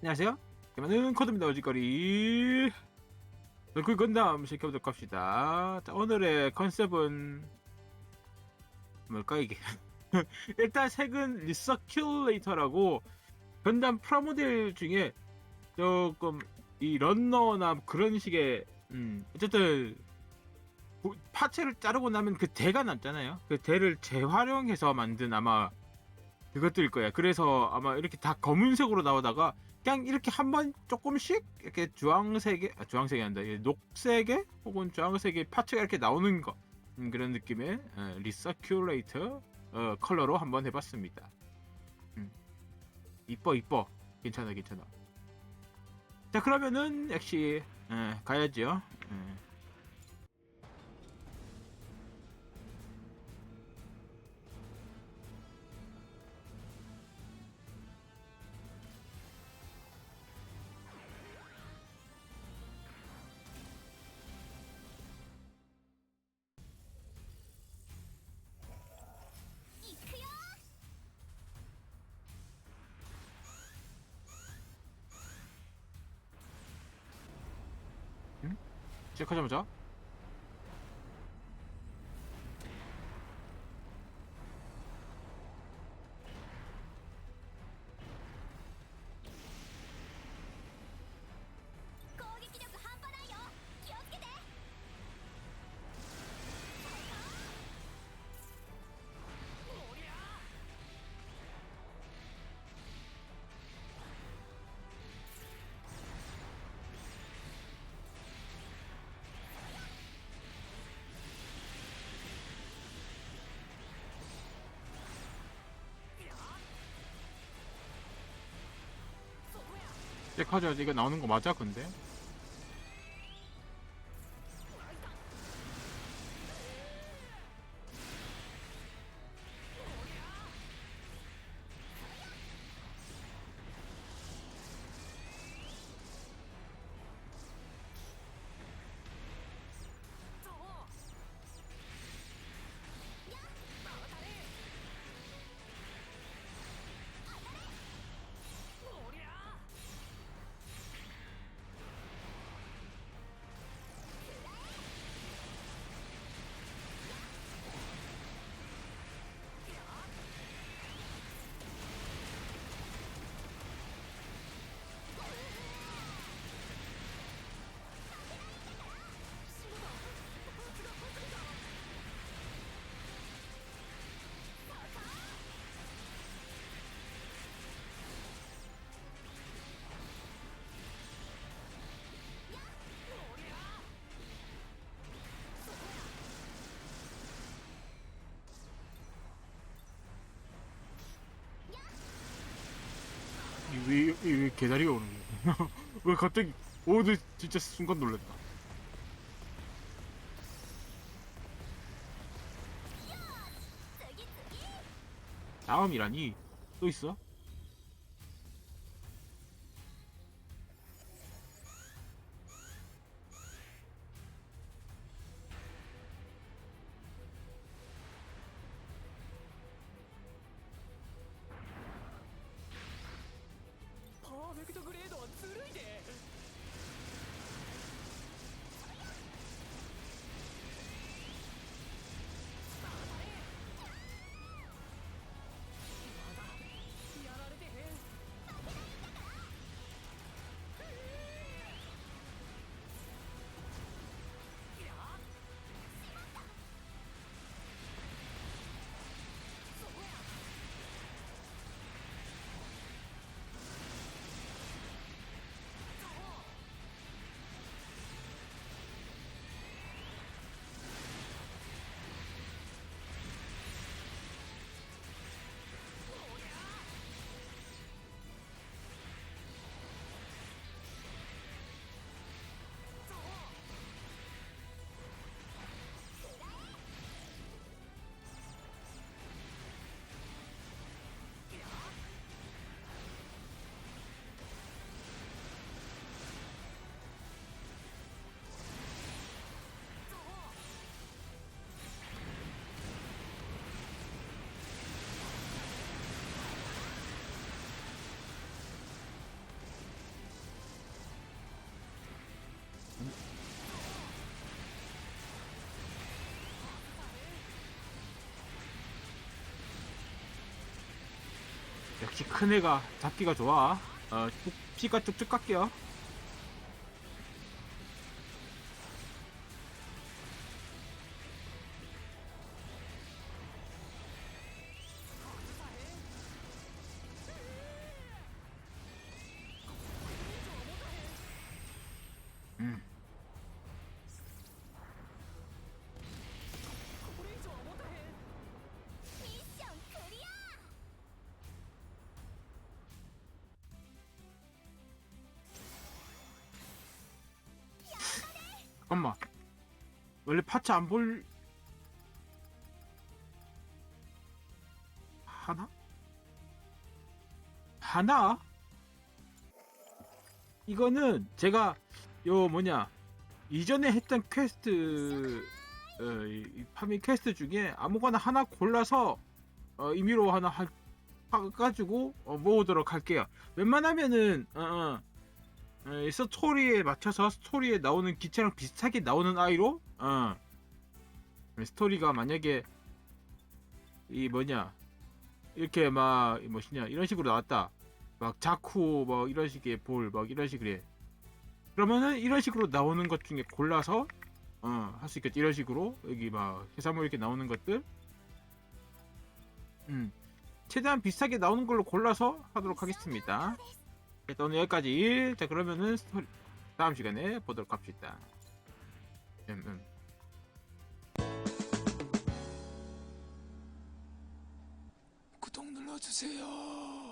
안녕하세요. 개만은 코드입니다. 어지거리. 그 건담 시켜보도록 합시다. 자, 오늘의 컨셉은 뭘까 이게? 일단 색은 리서큘레이터라고 건담 프라모델 중에 조금 이 런너나 그런 식의 음, 어쨌든 부- 파츠를 자르고 나면 그 대가 남잖아요. 그 대를 재활용해서 만든 아마 그것들일 거야. 그래서 아마 이렇게 다 검은색으로 나오다가 그냥 이렇게 한번 조금씩 이렇게 주황색에 아, 주황색이 아니다. 이 녹색에 혹은 주황색의 파츠가 이렇게 나오는 거 음, 그런 느낌의 어, 리서큘레이터 어, 컬러로 한번 해봤습니다. 음. 이뻐 이뻐 괜찮아 괜찮아. 자 그러면은 역시 에, 가야죠. 에. 시작하자마자 시작하자마자 이거 나오는 거 맞아 근데? 이 왜, 이왜 개다리가 오는 거야? 왜 갑자기 오, 나 진짜 순간 놀랐다. 다음이라니 또 있어? 역시 큰 애가 잡기가 좋아. 어, 쭉- 피가 쭉쭉 깎여. 잠깐만. 원래 파츠 안 볼 하나? 하나? 이거는 제가 요 뭐냐 이전에 했던 퀘스트 어, 이, 이 파밍 퀘스트 중에 아무거나 하나 골라서 어, 임의로 하나 할 가지고 어, 모으도록 할게요. 웬만하면은 어, 어, 어, 이 스토리에 맞춰서 스토리에 나오는 기체랑 비슷하게 나오는 아이로 어. 스토리가 만약에 이 뭐냐 이렇게 막이 뭐시냐 이런 식으로 나왔다. 막 자쿠 뭐 이런 식의 볼 막 이런 식으로 해. 그러면은 이런 식으로 나오는 것 중에 골라서 어 할 수 있겠지. 이런 식으로 여기 막 해산물 이렇게 나오는 것들. 음. 최대한 비슷하게 나오는 걸로 골라서 하도록 하겠습니다. 일단 오늘 여기까지. 자 그러면은 스토리 다음 시간에 보도록 합시다. 음, 음. 구독 눌러주세요.